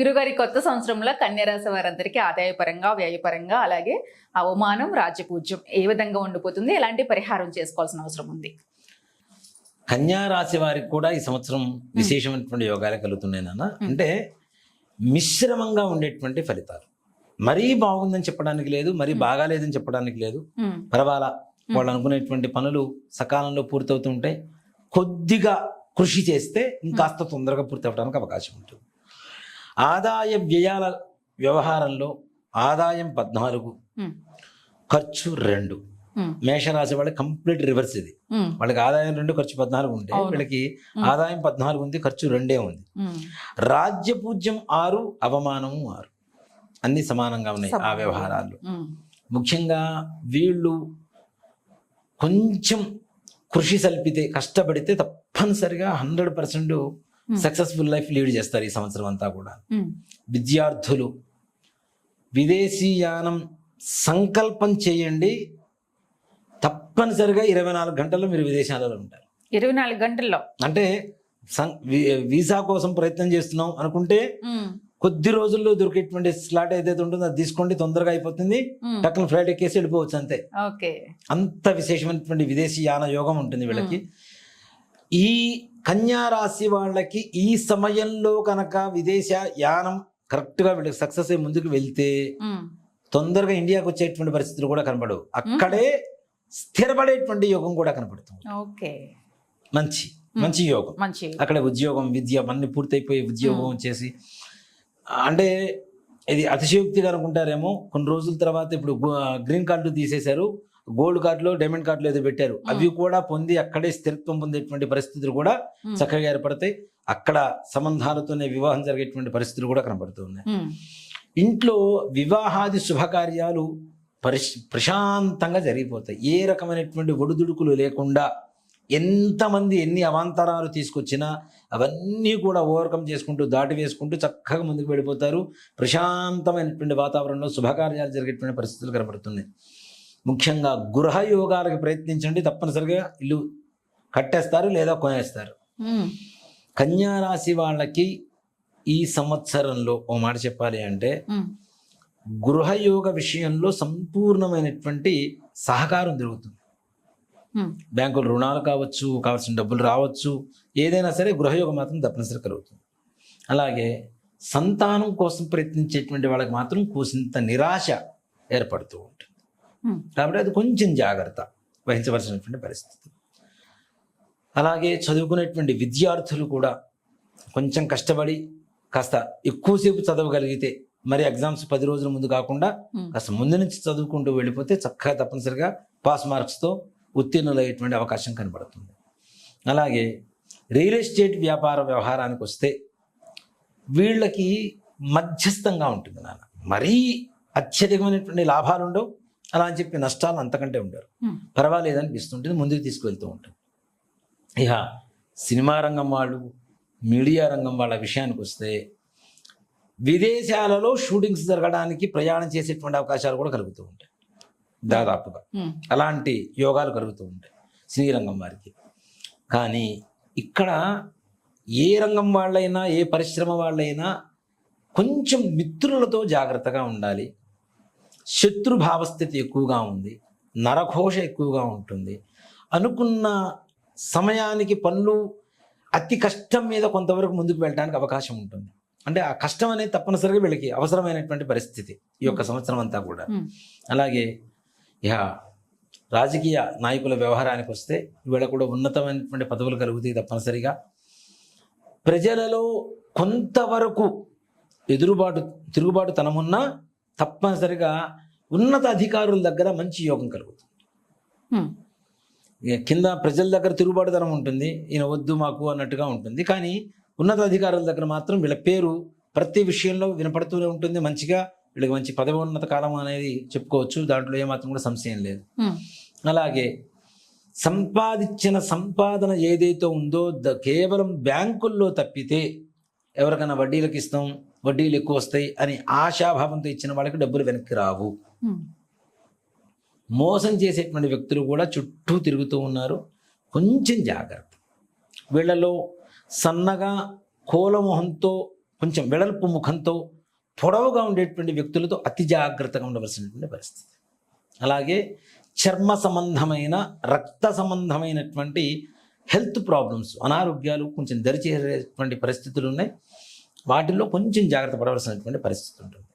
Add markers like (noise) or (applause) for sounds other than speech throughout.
గురుగారి కొత్త సంవత్సరంలో కన్యరాశి వారందరికీ ఆదాయపరంగా వ్యయపరంగా అలాగే అవమానం రాజ్యపూజ్యం ఏ విధంగా ఉండిపోతుంది? ఎలాంటి పరిహారం చేసుకోవాల్సిన అవసరం ఉంది? కన్యా రాశి వారికి కూడా ఈ సంవత్సరం విశేషమైనటువంటి యోగాలు కలుగుతున్నాయి నాన్న. అంటే మిశ్రమంగా ఉండేటువంటి ఫలితాలు. మరీ బాగుందని చెప్పడానికి లేదు మరీ బాగాలేదని చెప్పడానికి లేదు. పర్వాలా? వాళ్ళు అనుకునేటువంటి పనులు సకాలంలో పూర్తవుతుంటే కొద్దిగా కృషి చేస్తే ఇంకాస్త తొందరగా పూర్తి అవ్వడానికి అవకాశం ఉంటుంది. ఆదాయ వ్యయాల వ్యవహారంలో ఆదాయం పద్నాలుగు ఖర్చు రెండు. మేషరాశి వాళ్ళకి కంప్లీట్ రివర్స్ ఇది. వాళ్ళకి ఆదాయం రెండు ఖర్చు పద్నాలుగు అవును. వీళ్ళకి ఆదాయం పద్నాలుగు ఉంది ఖర్చు రెండే ఉంది. ఉమ్, రాజ్యపూజ్యం ఆరు అవమానము ఆరు. అన్ని సమానంగా ఉన్నాయి ఆ. వ్యవహారాలు. ముఖ్యంగా వీళ్ళు కొంచెం కృషి సల్పితే కష్టపడితే తప్పనిసరిగా hundred percent successful life lead చేస్తారు ఈ సంవత్సరం అంతా కూడా. ఉమ్, విద్యార్థులు విదేశీయానం సంకల్పం చేయండి. తప్పనిసరిగా ఇరవై నాలుగు గంటల్లో మీరు విదేశాలలో ఉంటారు. ఇరవై నాలుగు గంటల్లో. అంటే వీసా కోసం ప్రయత్నం చేస్తున్నాం అనుకుంటే ఉమ్, కొద్ది రోజుల్లో దొరికేటువంటి స్లాట్ ఏదైతే ఉంటుందో అది తీసుకోండి తొందరగా అయిపోతుంది. ఉమ్, టక్కున ఫ్లైట్ ఎక్కేసి వెళ్ళిపోవచ్చు అంతే. ఓకే. అంత విశేషమైనటువంటి విదేశీ యాన యోగం ఉంటుంది వీళ్ళకి. ఈ కన్యా రాశి వాళ్ళకి ఈ సమయంలో కనుక విదేశ యానం కరెక్ట్గా వీళ్ళకి సక్సెస్ అయ్యి ముందుకు వెళ్తే తొందరగా ఇండియాకి వచ్చేటువంటి పరిస్థితులు కూడా కనబడవు. అక్కడే స్థిరపడేటువంటి యోగం కూడా కనబడుతుంది. ఓకే. మంచి మంచి యోగం. మంచి అక్కడ ఉద్యోగం విద్య అన్ని పూర్తయిపోయి ఉద్యోగం చేసి అంటే ఇది అతిశయోక్తిగా అనుకుంటారేమో కొన్ని రోజుల తర్వాత ఇప్పుడు గ్రీన్ కార్డు తీసేశారు. గోల్డ్ కార్డులో డైమండ్ కార్డులో ఏదో పెట్టారు. అవి కూడా పొంది అక్కడే స్థిరత్వం పొందేటువంటి పరిస్థితులు కూడా చక్కగా ఏర్పడతాయి. అక్కడ సంబంధాలతోనే వివాహం జరిగేటువంటి పరిస్థితులు కూడా కనబడుతూ ఉన్నాయి. ఇంట్లో వివాహాది శుభకార్యాలు పరిశ్ ప్రశాంతంగా జరిగిపోతాయి. ఏ రకమైనటువంటి ఒడిదుడుకులు లేకుండా ఎంతమంది ఎన్ని అవాంతరాలు తీసుకొచ్చినా అవన్నీ కూడా ఓవర్కమ్ చేసుకుంటూ దాటి వేసుకుంటూ చక్కగా ముందుకు వెళ్ళిపోతారు. ప్రశాంతమైనటువంటి వాతావరణంలో శుభకార్యాలు జరిగేటువంటి పరిస్థితులు కనబడుతున్నాయి. ముఖ్యంగా గృహ యోగాలకు ప్రయత్నించండి తప్పనిసరిగా. ఇల్లు కట్టేస్తారు లేదా కొనేస్తారు. కన్యా రాశి వాళ్ళకి ఈ సంవత్సరంలో ఓ మాట చెప్పాలి అంటే గృహయోగ విషయంలో సంపూర్ణమైనటువంటి సహకారం జరుగుతుంది. బ్యాంకులు రుణాలు కావచ్చు కావాల్సిన డబ్బులు రావచ్చు ఏదైనా సరే గృహయోగం మాత్రం తప్పనిసరి కలుగుతుంది. అలాగే సంతానం కోసం ప్రయత్నించేటువంటి వాళ్ళకి మాత్రం కూసింత నిరాశ ఏర్పడుతూ ఉంటుంది. కాబట్టి అది కొంచెం జాగ్రత్త వహించవలసినటువంటి పరిస్థితి. అలాగే చదువుకునేటువంటి విద్యార్థులు కూడా కొంచెం కష్టపడి కాస్త ఎక్కువసేపు చదవగలిగితే మరి ఎగ్జామ్స్ పది రోజుల ముందు కాకుండా కాస్త ముందు నుంచి చదువుకుంటూ వెళ్ళిపోతే చక్కగా తప్పనిసరిగా పాస్ మార్క్స్తో ఉత్తీర్ణులయ్యేటువంటి అవకాశం కనబడుతుంది. అలాగే రియల్ ఎస్టేట్ వ్యాపార వ్యవహారానికి వస్తే వీళ్ళకి మధ్యస్థంగా ఉంటుంది నాన్న. మరీ అత్యధికమైనటువంటి లాభాలు ఉండవు అలా అని చెప్పి నష్టాలు అంతకంటే ఉండరు. పర్వాలేదు అనిపిస్తుంటుంది ముందుకు తీసుకువెళ్తూ ఉంటాం. ఇక సినిమా రంగం వాళ్ళు మీడియా రంగం వాళ్ళ విషయానికి వస్తే విదేశాలలో షూటింగ్స్ జరగడానికి ప్రయాణం చేసేటువంటి అవకాశాలు కూడా కలుగుతూ ఉంటాయి. దాదాపుగా. అలాంటి యోగాలు కలుగుతూ ఉంటాయి శ్రీరంగం వారికి. కానీ ఇక్కడ ఏ రంగం వాళ్ళైనా ఏ పరిశ్రమ వాళ్ళైనా కొంచెం మిత్రులతో జాగ్రత్తగా ఉండాలి. శత్రు భావస్థితి ఎక్కువగా ఉంది నరఘోష ఎక్కువగా ఉంటుంది. అనుకున్న సమయానికి పనులు అతి కష్టం మీద కొంతవరకు ముందుకు వెళ్ళడానికి అవకాశం ఉంటుంది. అంటే ఆ కష్టం అనేది తప్పనిసరిగా వీళ్ళకి అవసరమైనటువంటి పరిస్థితి ఈ యొక్క సంవత్సరం అంతా కూడా. అలాగే ఇక రాజకీయ నాయకుల వ్యవహారానికి వస్తే వీళ్ళ కూడా ఉన్నతమైనటువంటి పదవులు కలుగుతాయి తప్పనిసరిగా. ప్రజలలో కొంతవరకు ఎదురుబాటు తిరుగుబాటు తనమున్నా తప్పనిసరిగా ఉన్నత అధికారుల దగ్గర మంచి యోగం కలుగుతుంది. కింద ప్రజల దగ్గర తిరుగుబాటుతనం ఉంటుంది ఈయన వద్దు మాకు అన్నట్టుగా ఉంటుంది. కానీ ఉన్నత అధికారుల దగ్గర మాత్రం వీళ్ళ పేరు ప్రతి విషయంలో వినపడుతూనే ఉంటుంది. మంచిగా వీళ్ళకి మంచి పదవోన్నత కాలం అనేది చెప్పుకోవచ్చు. దాంట్లో ఏమాత్రం కూడా సంశయం లేదు. అలాగే సంపాదించిన సంపాదన ఏదైతే ఉందో ద కేవలం బ్యాంకుల్లో తప్పితే ఎవరికైనా వడ్డీలకు ఇస్తాం వడ్డీలు ఎక్కువ వస్తాయి అని ఆశాభావంతో ఇచ్చిన వాళ్ళకి డబ్బులు వెనక్కి రావు. మోసం చేసేటువంటి వ్యక్తులు కూడా చుట్టూ తిరుగుతూ ఉన్నారు. కొంచెం జాగ్రత్త. వీళ్ళలో సన్నగా కోలమొహంతో కొంచెం వెడల్పు ముఖంతో పొడవుగా ఉండేటువంటి వ్యక్తులతో అతి జాగ్రత్తగా ఉండవలసినటువంటి పరిస్థితి. అలాగే చర్మ సంబంధమైన రక్త సంబంధమైనటువంటి హెల్త్ ప్రాబ్లమ్స్ అనారోగ్యాలు కొంచెం దరిచేరేటువంటి పరిస్థితులు ఉన్నాయి. వాటిల్లో కొంచెం జాగ్రత్త పడవలసినటువంటి పరిస్థితి ఉంటుంది.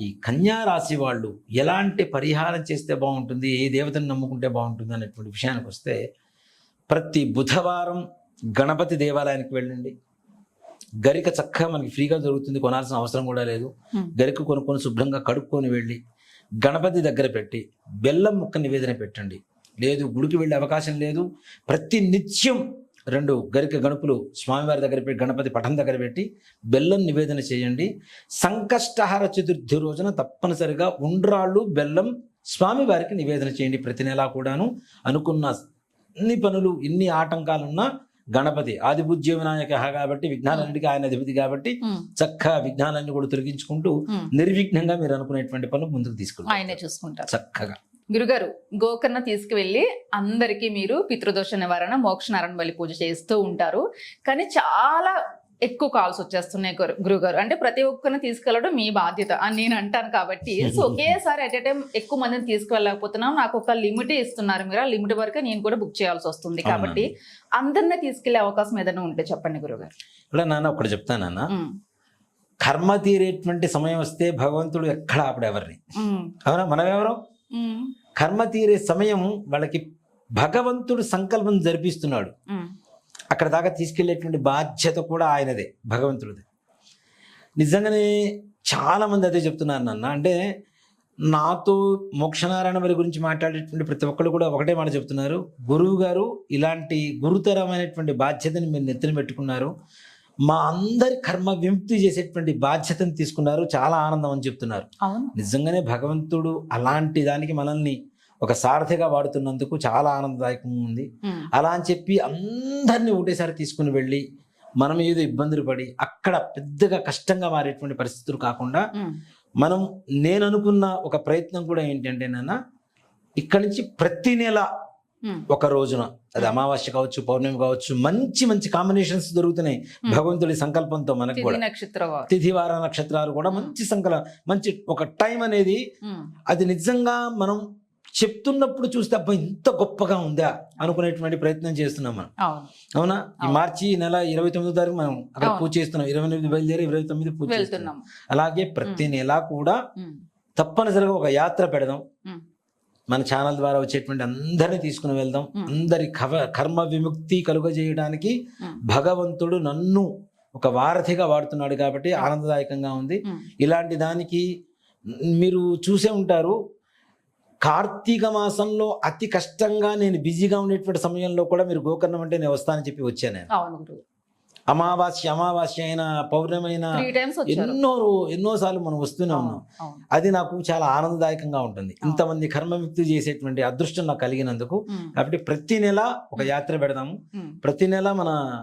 ఈ కన్యా రాశి వాళ్ళు ఎలాంటి పరిహారం చేస్తే బాగుంటుంది ఏ దేవతను నమ్ముకుంటే బాగుంటుంది అనేటువంటి విషయానికి వస్తే ప్రతి బుధవారం గణపతి దేవాలయానికి వెళ్ళండి. గరిక చక్కగా మనకి ఫ్రీగా దొరుకుతుంది కొనాల్సిన అవసరం కూడా లేదు. గరిక కొనుక్కొని శుభ్రంగా కడుక్కొని వెళ్ళి గణపతి దగ్గర పెట్టి బెల్లం ముక్క నివేదన పెట్టండి. లేదు గుడికి వెళ్ళే అవకాశం లేదు. ప్రతి నిత్యం రెండు గరిక గణపులు స్వామివారి దగ్గర పెట్టి గణపతి పటం దగ్గర పెట్టి బెల్లం నివేదన చేయండి. సంకష్టహార చతుర్థి రోజున తప్పనిసరిగా ఉండ్రాళ్ళు బెల్లం స్వామివారికి నివేదన చేయండి ప్రతి నెలా కూడాను. అనుకున్న అన్ని పనులు ఇన్ని ఆటంకాలున్నా గణపతి ఆదిబుజ్య వినాయక కాబట్టి విఘ్నాలన్నిటికీ ఆయన అధిపతి కాబట్టి చక్కగా విఘ్నాలన్నీ కూడా తొలగించుకుంటూ. నిర్విఘ్నంగా మీరు అనుకునేటువంటి పనులు ముందుకు తీసుకెళ్తారు. ఆయనే చూసుకుంటారు. చక్కగా. గురుగారు గోకర్ణ తీసుకువెళ్ళి అందరికీ మీరు పితృదోష నివారణ మోక్ష నారాయణ బలి పూజ చేస్తూ ఉంటారు. కానీ చాలా ఎక్కువ కాల్స్ వచ్చేస్తున్నాయి గురు- గురుగారు. అంటే ప్రతి ఒక్కరిని తీసుకెళ్ళడం మీ బాధ్యత అని నేను అంటాను కాబట్టి. సో (laughs) ఒకేసారి అట్ ఎ టైం ఎక్కువ మందిని తీసుకువెళ్ళకపోతున్నాం. నాకు ఒక లిమిట్ ఇస్తున్నారు మీరు. ఆ లిమిట్ వరకే నేను కూడా బుక్ చేయాల్సి వస్తుంది కాబట్టి అందరినీ తీసుకెళ్ళే అవకాశం ఏదైనా ఉంటే చెప్పండి గురుగారు. ఇలా నాన్న ఒకటి చెప్తానన్న ఉమ్, కర్మ తీరేటువంటి సమయం వస్తే భగవంతుడు ఎక్కడ ఆపడు ఎవరిని ఉమ్, అవునా? మనం ఎవరు కర్మ తీరే సమయం వాళ్ళకి భగవంతుడు సంకల్పం జరిపిస్తున్నాడు. అక్కడ దాకా తీసుకెళ్ళేటువంటి బాధ్యత కూడా ఆయనదే భగవంతుడిదే. నిజంగానే చాలా మంది అదే చెప్తున్నారు నాన్న. అంటే నాతో మోక్షనారాయణ వారి గురించి మాట్లాడేటువంటి ప్రతి ఒక్కరు కూడా ఒకటే మాట చెప్తున్నారు. గురువు గారు ఇలాంటి గురుతరమైనటువంటి బాధ్యతని మీరు నెత్తిన పెట్టుకున్నారు. మా అందరి కర్మ విముక్తి చేసేటువంటి బాధ్యతను తీసుకున్నారు. చాలా ఆనందం అని చెప్తున్నారు. నిజంగానే భగవంతుడు అలాంటి దానికి మనల్ని ఒక సారథిగా వాడుతున్నందుకు చాలా ఆనందదాయకంగా ఉంది. అలా అని చెప్పి అందరినీ ఒకటేసారి తీసుకుని వెళ్ళి మనం ఏదో ఇబ్బందులు పడి అక్కడ పెద్దగా కష్టంగా మారేటువంటి పరిస్థితులు కాకుండా మనం నేను అనుకున్న ఒక ప్రయత్నం కూడా ఏంటంటే నాన్న ఇక్కడి నుంచి ప్రతి నెల ఒక రోజున. అది అమావాస్య కావచ్చు పౌర్ణమి కావచ్చు మంచి మంచి కాంబినేషన్స్ దొరుకుతున్నాయి. భగవంతుడి సంకల్పంతో మనకు కూడా. నక్షత్ర వారు. తిథి వార నక్షత్రాలు కూడా మంచి సంకల మంచి ఒక టైం అనేది అది నిజంగా మనం చెప్తున్నప్పుడు చూస్తే అబ్బా ఇంత గొప్పగా ఉందా అనుకునేటువంటి ప్రయత్నం చేస్తున్నాం మనం. అవును. ఈ. మార్చి నెల ఇరవై తొమ్మిదో తారీఖు మనం అక్కడ. పూజ చేస్తున్నాం. ఇరవై ఎనిమిది బయలుదేరి ఇరవై తొమ్మిది పూజ చేస్తున్నాం. అలాగే ప్రతి నెల కూడా తప్పనిసరిగా ఒక యాత్ర పెడదాం. మన ఛానల్ ద్వారా వచ్చేటువంటి అందరినీ తీసుకుని వెళ్దాం. అందరి కవ కర్మ విముక్తి కలుగజేయడానికి భగవంతుడు నన్ను ఒక వారధిగా వాడుతున్నాడు కాబట్టి ఆనందదాయకంగా ఉంది. ఇలాంటి దానికి మీరు చూసే ఉంటారు. కార్తీక మాసంలో అతి కష్టంగా నేను బిజీగా ఉండేటువంటి సమయంలో కూడా మీరు గోకర్ణం అంటే నేను వస్తానని చెప్పి వచ్చాను నేను. అమావాస్య అమావాస్య అయినా పౌర్ణమి అయినా త్రీ టైమ్స్ వచ్చారు. ఎన్నో రో- ఎన్నోసార్లు మనం వస్తూనే ఉన్నాం. అది నాకు చాలా ఆనందదాయకంగా ఉంటుంది. ఇంతమంది కర్మముక్తి చేసేటువంటి అదృష్టం నాకు కలిగినందుకు. కాబట్టి ప్రతి నెల ఒక యాత్ర పెడదాము. ప్రతి నెల మన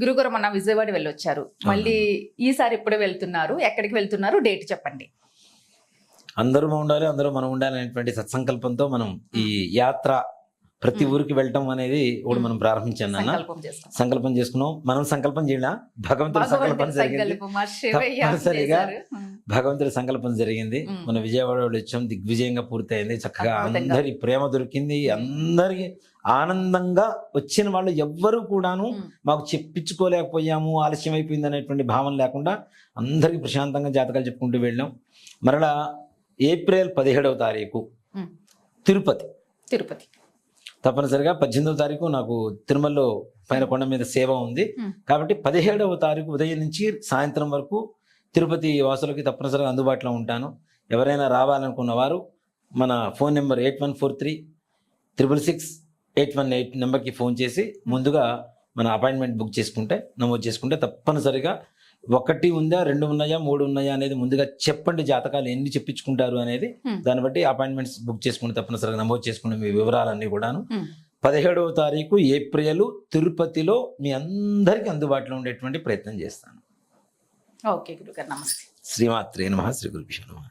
గురుగారు మొన్న విజయవాడ వెళ్ళొచ్చారు. మళ్ళీ ఈసారి ఎప్పుడు వెళ్తున్నారు ఎక్కడికి వెళ్తున్నారు డేట్ చెప్పండి. అందరూ ఉండాలి అందరూ మనం ఉండాలి అనేటువంటి సత్సంకల్పంతో మనం ఈ యాత్ర ప్రతి ఊరికి వెళ్ళటం అనేది ఒకటి మనం ప్రారంభించాను నాన్న. సంకల్పం చేసుకున్నాం. మనం సంకల్పం చేయాల భగవంతుడి సంకల్పం భగవంతుడి జరిగింది తప్పనిసరిగా భగవంతుడి సంకల్పం జరిగింది. మన విజయవాడ వాళ్ళు వచ్చాం దిగ్విజయంగా పూర్తయింది. చక్కగా. అందరి ప్రేమ దొరికింది. అందరికి ఆనందంగా వచ్చిన వాళ్ళు ఎవ్వరూ కూడాను మాకు చెప్పించుకోలేకపోయాము ఆలస్యం అయిపోయింది అనేటువంటి భావన లేకుండా అందరికీ ప్రశాంతంగా జాతకాలు చెప్పుకుంటూ వెళ్ళాం. మరలా ఏప్రిల్ పదిహేడవ తారీఖు. తిరుపతి. తిరుపతి. తప్పనిసరిగా పద్దెనిమిదవ తారీఖు నాకు తిరుమలలో పైన కొండ మీద సేవ ఉంది. కాబట్టి పదిహేడవ తారీఖు ఉదయం నుంచి సాయంత్రం వరకు తిరుపతి వాసులకి తప్పనిసరిగా అందుబాటులో ఉంటాను. ఎవరైనా రావాలనుకున్న వారు మన phone number eight one four three triple six eight one eight నెంబర్కి ఫోన్ చేసి ముందుగా మన అపాయింట్మెంట్ బుక్ చేసుకుంటే నమోదు చేసుకుంటే తప్పనిసరిగా ఒకటి ఉందా రెండు ఉన్నాయా మూడు ఉన్నాయా అనేది ముందుగా చెప్పండి జాతకాలు ఎన్ని చెప్పించుకుంటారు అనేది. దాన్ని బట్టి అపాయింట్మెంట్స్ బుక్ చేసుకుంటే తప్పనిసరిగా నమోదు చేసుకునే మీ వివరాలన్నీ కూడాను. పదిహేడవ తారీఖు ఏప్రిల్ తిరుపతిలో మీ అందరికీ అందుబాటులో ఉండేటువంటి ప్రయత్నం చేస్తాను. ఓకే గురుగారు నమస్తే. శ్రీమాత్రే నమ శ్రీ గురుభ్యో నమః.